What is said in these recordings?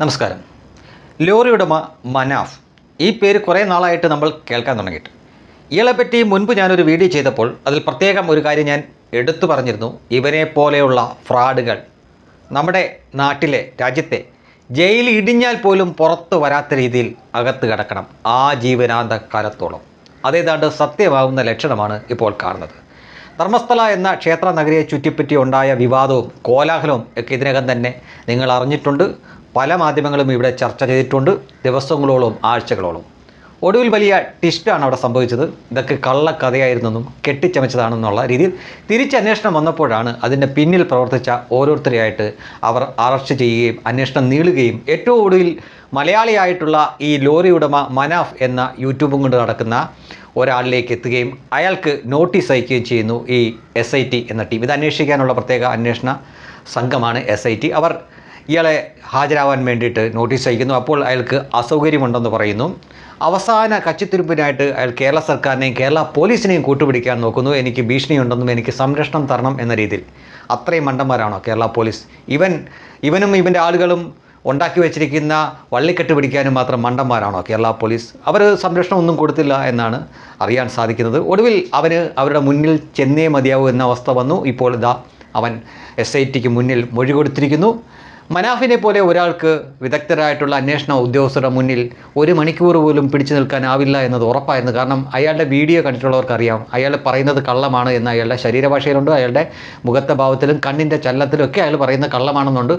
നമസ്കാരം. ലോറി ഉടമ മനാഫ്. ഈ പേര് കുറേ നാളായിട്ട് നമ്മൾ കേൾക്കാൻ തുടങ്ങിയിട്ട്. ഇയാളെപ്പറ്റി മുൻപ് ഞാനൊരു വീഡിയോ ചെയ്തപ്പോൾ അതിൽ പ്രത്യേകം ഒരു കാര്യം ഞാൻ എടുത്തു പറഞ്ഞിരുന്നു. ഇവനെ പോലെയുള്ള ഫ്രാഡുകൾ നമ്മുടെ നാട്ടിലെ രാജ്യത്തെ ജയിൽ ഇടിഞ്ഞാൽ പോലും പുറത്തു വരാത്ത രീതിയിൽ അകത്ത് കിടക്കണം ആ ജീവനാന്ത കാലത്തോളം അതേതാണ്ട് സത്യമാവുന്ന ലക്ഷണമാണ് ഇപ്പോൾ കാണുന്നത്. ധർമ്മസ്ഥല എന്ന ക്ഷേത്ര നഗരിയെ ചുറ്റിപ്പറ്റി ഉണ്ടായ വിവാദവും കോലാഹലവും ഒക്കെ ഇതിനകം തന്നെ നിങ്ങൾ അറിഞ്ഞിട്ടുണ്ട്. പല മാധ്യമങ്ങളും ഇവിടെ ചർച്ച ചെയ്തിട്ടുണ്ട് ദിവസങ്ങളോളം ആഴ്ചകളോളം. ഒടുവിൽ വലിയ ടിസ്റ്റാണ് അവിടെ സംഭവിച്ചത്. ഇതൊക്കെ കള്ളക്കഥയായിരുന്നെന്നും കെട്ടിച്ചമച്ചതാണെന്നുള്ള രീതിയിൽ തിരിച്ചന്വേഷണം വന്നപ്പോഴാണ് അതിന്റെ പിന്നിൽ പ്രവർത്തിച്ച ഓരോരുത്തരെയായിട്ട് അവർ അറസ്റ്റ് ചെയ്യുകയും അന്വേഷണം നീളുകയും ഏറ്റവും ഒടുവിൽ മലയാളിയായിട്ടുള്ള ഈ ലോറി ഉടമ മനാഫ് എന്ന യൂട്യൂബും കൊണ്ട് നടക്കുന്ന ഒരാളിലേക്ക് എത്തുകയും അയാൾക്ക് നോട്ടീസ് അയക്കുകയും ചെയ്യുന്നു ഈ എസ് എന്ന ടീം. ഇത് അന്വേഷിക്കാനുള്ള പ്രത്യേക അന്വേഷണ സംഘമാണ് എസ് അവർ ഇയാളെ ഹാജരാവാൻ വേണ്ടിയിട്ട് നോട്ടീസ് അയക്കുന്നു. അപ്പോൾ അയാൾക്ക് അസൗകര്യമുണ്ടെന്ന് പറയുന്നു. അവസാന കച്ചിത്തിരുപ്പിനായിട്ട് അയാൾ കേരള സർക്കാരിനെയും കേരള പോലീസിനെയും കൂട്ടുപിടിക്കാൻ നോക്കുന്നു. എനിക്ക് ഭീഷണിയുണ്ടെന്നും എനിക്ക് സംരക്ഷണം തരണം എന്ന രീതിയിൽ. അത്രയും മണ്ടന്മാരാണോ കേരള പോലീസ്? ഇവൻ ഇവനും ഇവന്റെ ആളുകളും ഉണ്ടാക്കി വെച്ചിരിക്കുന്ന വള്ളിക്കെട്ട് പിടിക്കാനും മാത്രം മണ്ടന്മാരാണോ കേരള പോലീസ്? അവർ സംരക്ഷണം ഒന്നും കൊടുത്തില്ല എന്നാണ് അറിയാൻ സാധിക്കുന്നത്. ഒടുവിൽ അവന് അവരുടെ മുന്നിൽ ചെന്നേ മതിയാവൂ എന്ന അവസ്ഥ വന്നു. ഇപ്പോൾ ഇതാ അവൻ എസ് ഐ ടിക്ക് മുന്നിൽ മൊഴി കൊടുത്തിരിക്കുന്നു. മനാഫിനെ പോലെ ഒരാൾക്ക് വിദഗ്ധരായിട്ടുള്ള അന്വേഷണ ഉദ്യോഗസ്ഥരുടെ മുന്നിൽ ഒരു മണിക്കൂർ പോലും പിടിച്ചു നിൽക്കാനാവില്ല എന്നത് ഉറപ്പായിരുന്നു. കാരണം അയാളുടെ വീഡിയോ കണ്ടിട്ടുള്ളവർക്കറിയാം. അയാൾ പറയുന്നത് കള്ളമാണ് എന്ന് അയാളുടെ ശരീരഭാഷയിലുണ്ട് അയാളുടെ മുഖത്തെ ഭാവത്തിലും കണ്ണിന്റെ ചലനത്തിലും ഒക്കെ അയാൾ പറയുന്നത് കള്ളമാണെന്നുണ്ട്.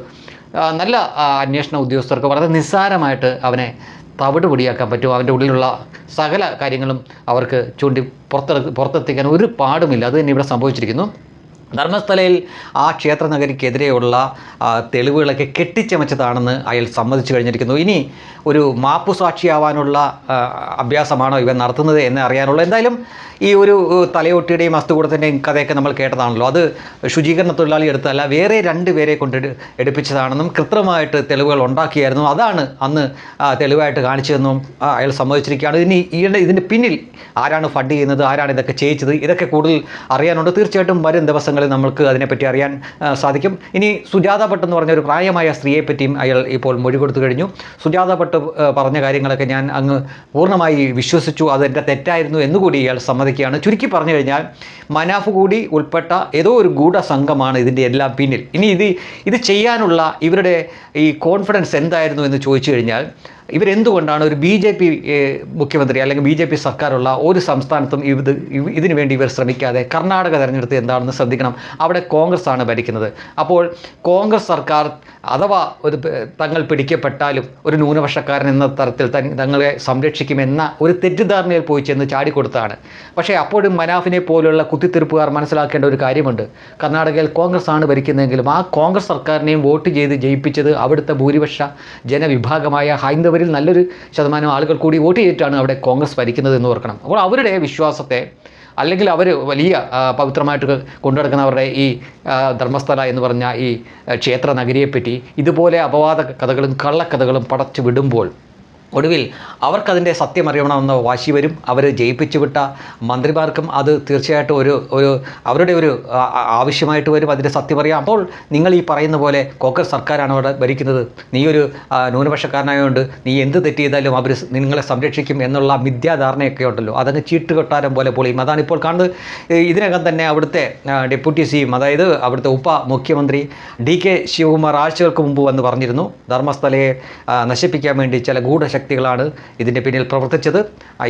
നല്ല അന്വേഷണ ഉദ്യോഗസ്ഥർക്ക് വളരെ നിസ്സാരമായിട്ട് അവനെ തവിട് പൊടിയാക്കാൻ പറ്റും. അവന്റെ ഉള്ളിലുള്ള സകല കാര്യങ്ങളും അവർക്ക് ചൂണ്ടി പുറത്തെടുത്ത് പുറത്തെത്തിക്കാൻ ഒരു പാടുമില്ല. അത് തന്നെ ഇവിടെ സംഭവിച്ചിരിക്കുന്നു. ധർമ്മസ്ഥലയിൽ ആ ക്ഷേത്ര നഗരിക്കെതിരെയുള്ള തെളിവുകളൊക്കെ കെട്ടിച്ചമച്ചതാണെന്ന് അയാൾ സമ്മതിച്ചു കഴിഞ്ഞിരിക്കുന്നു. ഇനി ഒരു മാപ്പുസാക്ഷിയാവാനുള്ള സാക്ഷിയാവാനുള്ള അഭ്യാസമാണോ ഇവൻ നടത്തുന്നത് എന്ന് അറിയാനുള്ള എന്തായാലും ഈ ഒരു തലയൊട്ടിയുടെയും അസ്തുകൂടത്തിന്റെയും കഥയൊക്കെ നമ്മൾ കേട്ടതാണല്ലോ. അത് ശുചീകരണ തൊഴിലാളി എടുത്തല്ല വേറെ രണ്ട് പേരെ കൊണ്ട് എടു- എടുപ്പിച്ചതാണെന്നും കൃത്രിമമായിട്ട് തെളിവുകൾ ഉണ്ടാക്കിയായിരുന്നു. അതാണ് അന്ന് തെളിവായിട്ട് കാണിച്ചതെന്നും അയാൾ സമ്മതിച്ചിരിക്കുകയാണ്. ഇനി ഈയിടെ ഇതിന്റെ പിന്നിൽ ആരാണ് ഫണ്ട് ചെയ്യുന്നത് ആരാണ് ഇതൊക്കെ ചെയ്യിച്ചത് ഇതൊക്കെ കൂടുതൽ അറിയാനുണ്ട്. തീർച്ചയായിട്ടും വരും ദിവസങ്ങളിൽ നമുക്ക് അതിനെപ്പറ്റി അറിയാൻ സാധിക്കും. ഇനി സുജാത ഭട്ട് എന്ന് പറഞ്ഞ ഒരു പ്രായമായ സ്ത്രീയെപ്പറ്റിയും അയാൾ ഇപ്പോൾ മൊഴി കൊടുത്തു കഴിഞ്ഞു. സുജാത ഭട്ട് പറഞ്ഞ കാര്യങ്ങളൊക്കെ ഞാൻ അങ്ങ് പൂർണമായി വിശ്വസിച്ചു. അത് എന്റെ തെറ്റായിരുന്നു എന്നുകൂടി ഇയാൾ സമ്മതിക്കുകയാണ് ചുരുക്കി പറഞ്ഞു കഴിഞ്ഞാൽ മനാഫ് കൂടി ഉൾപ്പെട്ട ഏതോ ഒരു ഗൂഢസംഘമാണ് ഇതിന്റെ എല്ലാം പിന്നിൽ. ഇനി ഇത് ഇത് ചെയ്യാനുള്ള ഇവരുടെ ഈ കോൺഫിഡൻസ് എന്തായിരുന്നു എന്ന് ചോദിച്ചു കഴിഞ്ഞാൽ ഇവരെന്തുകൊണ്ടാണ് ഒരു ബി ജെ പി മുഖ്യമന്ത്രി അല്ലെങ്കിൽ ബി ജെ പി സർക്കാരുള്ള ഒരു സംസ്ഥാനത്തും ഇത് ഇതിനു വേണ്ടി ഇവർ ശ്രമിക്കാതെ കർണാടക തെരഞ്ഞെടുത്ത് എന്താണെന്ന് ശ്രദ്ധിക്കണം. അവിടെ കോൺഗ്രസ് ആണ് ഭരിക്കുന്നത്. അപ്പോൾ കോൺഗ്രസ് സർക്കാർ അഥവാ ഒരു തങ്ങൾ പിടിക്കപ്പെട്ടാലും ഒരു ന്യൂനപക്ഷക്കാരൻ എന്ന തരത്തിൽ തങ്ങളെ സംരക്ഷിക്കുമെന്ന ഒരു തെറ്റിദ്ധാരണയിൽ പോയി ചെന്ന് ചാടിക്കൊടുത്താണ് പക്ഷേ അപ്പോഴും മനാഫിനെ പോലുള്ള കുത്തിത്തിരിപ്പുകാർ മനസ്സിലാക്കേണ്ട ഒരു കാര്യമുണ്ട്. കർണാടകയിൽ കോൺഗ്രസ് ആണ് ഭരിക്കുന്നതെങ്കിലും ആ കോൺഗ്രസ് സർക്കാരിനെയും വോട്ട് ചെയ്ത് ജയിപ്പിച്ചത് അവിടുത്തെ ഭൂരിപക്ഷ ജനവിഭാഗമായ ഹൈന്ദവരിൽ നല്ലൊരു ശതമാനം ആളുകൾ കൂടി വോട്ട് ചെയ്തിട്ടാണ് അവിടെ കോൺഗ്രസ് ഭരിക്കുന്നത് എന്ന് ഓർക്കണം. അപ്പോൾ അവരുടെ വിശ്വാസത്തെ അല്ലെങ്കിൽ അവർ വലിയ പവിത്രമായിട്ട് കൊണ്ടുനടക്കുന്നവരുടെ ഈ ധർമ്മസ്ഥല എന്ന് പറഞ്ഞ ഈ ക്ഷേത്ര നഗരിയെപ്പറ്റി ഇതുപോലെ അപവാദ കഥകളും കള്ളക്കഥകളും പടച്ചു വിടുമ്പോൾ ഒടുവിൽ അവർക്കതിന്റെ സത്യം അറിയണമെന്ന വാശി വരും. അവർ ജയിപ്പിച്ചു വിട്ട മന്ത്രിമാർക്കും അത് തീർച്ചയായിട്ടും ഒരു ഒരു അവരുടെ ഒരു ആവശ്യമായിട്ട് വരും. അതിന്റെ സത്യം അറിയാം. അപ്പോൾ നിങ്ങൾ ഈ പറയുന്ന പോലെ കോക്കർ സർക്കാരാണ് അവിടെ ഭരിക്കുന്നത്. നീ ഒരു ന്യൂനപക്ഷക്കാരനായതുകൊണ്ട് നീ എന്ത് തെറ്റ് ചെയ്താലും അവർ നിങ്ങളെ സംരക്ഷിക്കും എന്നുള്ള മിഥ്യാധാരണയൊക്കെ ഉണ്ടല്ലോ. അതങ്ങ് ചീട്ടുകൊട്ടാരം പോലെ പൊളിയും. അതാണ് ഇപ്പോൾ കാണുന്നത്. ഇതിനകം തന്നെ അവിടുത്തെ ഡെപ്യൂട്ടി സി എം അതായത് അവിടുത്തെ ഉപ മുഖ്യമന്ത്രി ഡി കെ ശിവകുമാർ ആഴ്ചകൾക്ക് മുമ്പ് വന്ന് പറഞ്ഞിരുന്നു. ധർമ്മസ്ഥലയെ നശിപ്പിക്കാൻ വേണ്ടി ചില ഗൂഢശക്തികളാണ് ഇതിന്റെ പിന്നിൽ പ്രവർത്തിച്ചത്.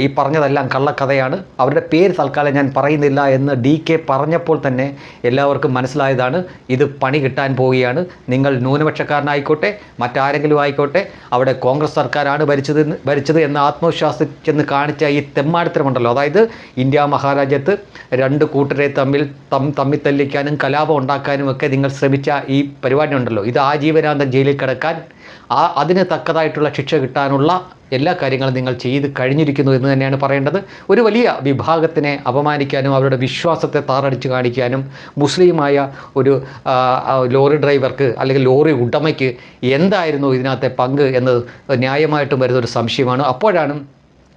ഈ പറഞ്ഞതെല്ലാം കള്ളക്കഥയാണ്. അവരുടെ പേര് തൽക്കാലം ഞാൻ പറയുന്നില്ല എന്ന് ഡി കെ പറഞ്ഞപ്പോൾ തന്നെ എല്ലാവർക്കും മനസ്സിലായതാണ്. ഇത് പണി കിട്ടാൻ പോവുകയാണ്. നിങ്ങൾ ന്യൂനപക്ഷക്കാരനായിക്കോട്ടെ മറ്റാരെങ്കിലും ആയിക്കോട്ടെ അവിടെ കോൺഗ്രസ് സർക്കാരാണ് ഭരിച്ചത് ഭരിച്ചത് എന്ന് ആത്മവിശ്വാസിച്ചെന്ന് കാണിച്ച ഈ തെമ്മാടിത്തരമുണ്ടല്ലോ. അതായത് ഇന്ത്യ മഹാരാജ്യത്ത് രണ്ട് കൂട്ടരെ തമ്മിൽ തം തമ്മിൽ തല്ലിക്കാനും കലാപം ഉണ്ടാക്കാനും ഒക്കെ നിങ്ങൾ ശ്രമിച്ച ഈ പരിപാടി ഉണ്ടല്ലോ. ഇത് ആജീവനാന്തം ജയിലിൽ കിടക്കാൻ ആ അതിന് തക്കതായിട്ടുള്ള ശിക്ഷ കിട്ടാനുള്ള എല്ലാ കാര്യങ്ങളും നിങ്ങൾ ചെയ്ത് കഴിഞ്ഞിരിക്കുന്നു എന്ന് തന്നെയാണ് പറയേണ്ടത്. ഒരു വലിയ വിഭാഗത്തിനെ അപമാനിക്കാനും അവരുടെ വിശ്വാസത്തെ താറടിച്ച് കാണിക്കാനും മുസ്ലിമായ ഒരു ലോറി ഡ്രൈവർക്ക് അല്ലെങ്കിൽ ലോറി ഉടമയ്ക്ക് എന്തായിരുന്നു ഇതിനകത്തെ പങ്ക് എന്നത് ന്യായമായിട്ടും വരുന്ന ഒരു സംശയമാണ്. അപ്പോഴാണ്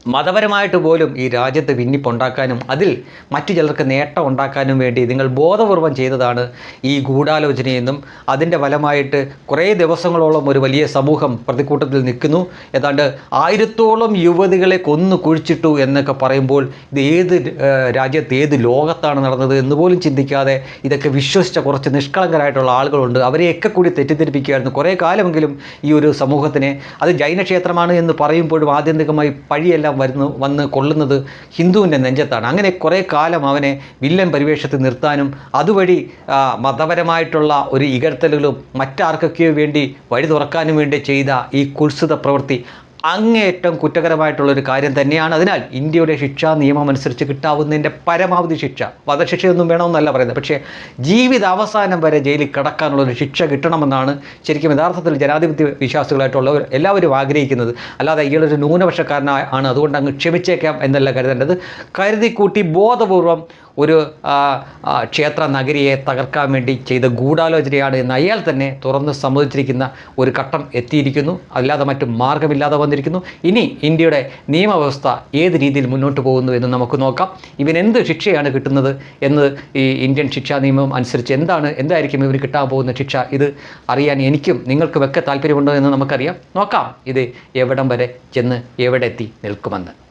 മതപരമായിട്ട് പോലും ഈ രാജ്യത്ത് ഭിന്നിപ്പുണ്ടാക്കാനും അതിൽ മറ്റു ചിലർക്ക് നേട്ടം ഉണ്ടാക്കാനും വേണ്ടി നിങ്ങൾ ബോധപൂർവം ചെയ്തതാണ് ഈ ഗൂഢാലോചനയെന്നും അതിന്റെ ഫലമായിട്ട് കുറേ ദിവസങ്ങളോളം ഒരു വലിയ സമൂഹം പ്രതിക്കൂട്ടത്തിൽ നിൽക്കുന്നു. ഏതാണ്ട് ആയിരത്തോളം യുവതികളെ കൊന്നു കുഴിച്ചിട്ടു എന്നൊക്കെ പറയുമ്പോൾ ഇത് ഏത് രാജ്യത്ത് ഏത് ലോകത്താണ് നടന്നത് എന്ന് പോലും ചിന്തിക്കാതെ ഇതൊക്കെ വിശ്വസിച്ച കുറച്ച് നിഷ്കളങ്കരായിട്ടുള്ള ആളുകളുണ്ട്. അവരെയൊക്കെ കൂടി തെറ്റിദ്ധരിപ്പിക്കുകയായിരുന്നു. കുറേ കാലമെങ്കിലും ഈ ഒരു സമൂഹത്തിനെ. അത് ജൈനക്ഷേത്രമാണ് എന്ന് പറയുമ്പോഴും ആത്യന്തികമായി പഴിയെല്ലാം വരുന്നു വന്ന് കൊള്ളുന്നത് ഹിന്ദുവിന്റെ നെഞ്ചത്താണ്. അങ്ങനെ കുറേ കാലം അവനെ വില്ലൻ പരിവേഷത്തിൽ നിർത്താനും അതുവഴി മതപരമായിട്ടുള്ള ഒരു ഇകഴ്ത്തലുകളും മറ്റാർക്കൊക്കെയോ വേണ്ടി വഴി തുറക്കാനും വേണ്ടി ചെയ്ത ഈ കുത്സിത പ്രവൃത്തി അങ്ങേയറ്റം കുറ്റകരമായിട്ടുള്ളൊരു കാര്യം തന്നെയാണ്. അതിനാൽ ഇന്ത്യയുടെ ശിക്ഷാ നിയമം അനുസരിച്ച് കിട്ടാവുന്നതിന്റെ പരമാവധി ശിക്ഷ. വധശിക്ഷയൊന്നും വേണമെന്നല്ല പറയുന്നത്. പക്ഷേ ജീവിതാവസാനം വരെ ജയിലിൽ കിടക്കാനുള്ള ഒരു ശിക്ഷ കിട്ടണമെന്നാണ് ശരിക്കും യഥാർത്ഥത്തിൽ ജനാധിപത്യ വിശ്വാസികളായിട്ടുള്ളവർ എല്ലാവരും ആഗ്രഹിക്കുന്നത്. അല്ലാതെ ഇയാളൊരു ന്യൂനപക്ഷക്കാരനായ ആണ്. അതുകൊണ്ട് അങ്ങ് ക്ഷമിച്ചേക്കാം എന്നല്ല കരുതേണ്ടത്. കരുതിക്കൂട്ടി ബോധപൂർവം ഒരു ക്ഷേത്ര നഗരിയെ തകർക്കാൻ വേണ്ടി ചെയ്ത ഗൂഢാലോചനയാണ് എന്ന് അയാൾ തന്നെ തുറന്ന് സമ്മതിച്ചിരിക്കുന്ന ഒരു ഘട്ടം എത്തിയിരിക്കുന്നു. അല്ലാതെ മറ്റു മാർഗമില്ലാതെ വന്നിരിക്കുന്നു. ഇനി ഇന്ത്യയുടെ നിയമവ്യവസ്ഥ ഏത് രീതിയിൽ മുന്നോട്ട് പോകുന്നു എന്ന് നമുക്ക് നോക്കാം. ഇവൻ എന്ത് ശിക്ഷയാണ് കിട്ടുന്നത് എന്ന് ഈ ഇന്ത്യൻ ശിക്ഷാ നിയമം അനുസരിച്ച് എന്താണ് എന്തായിരിക്കും ഇവന് കിട്ടാൻ പോകുന്ന ശിക്ഷ? ഇത് അറിയാൻ എനിക്കും നിങ്ങൾക്കും ഒക്കെ താല്പര്യമുണ്ടോ എന്ന് നമുക്കറിയാം. നോക്കാം ഇത് എവിടം വരെ ചെന്ന് എവിടെ എത്തി നിൽക്കുമെന്ന്.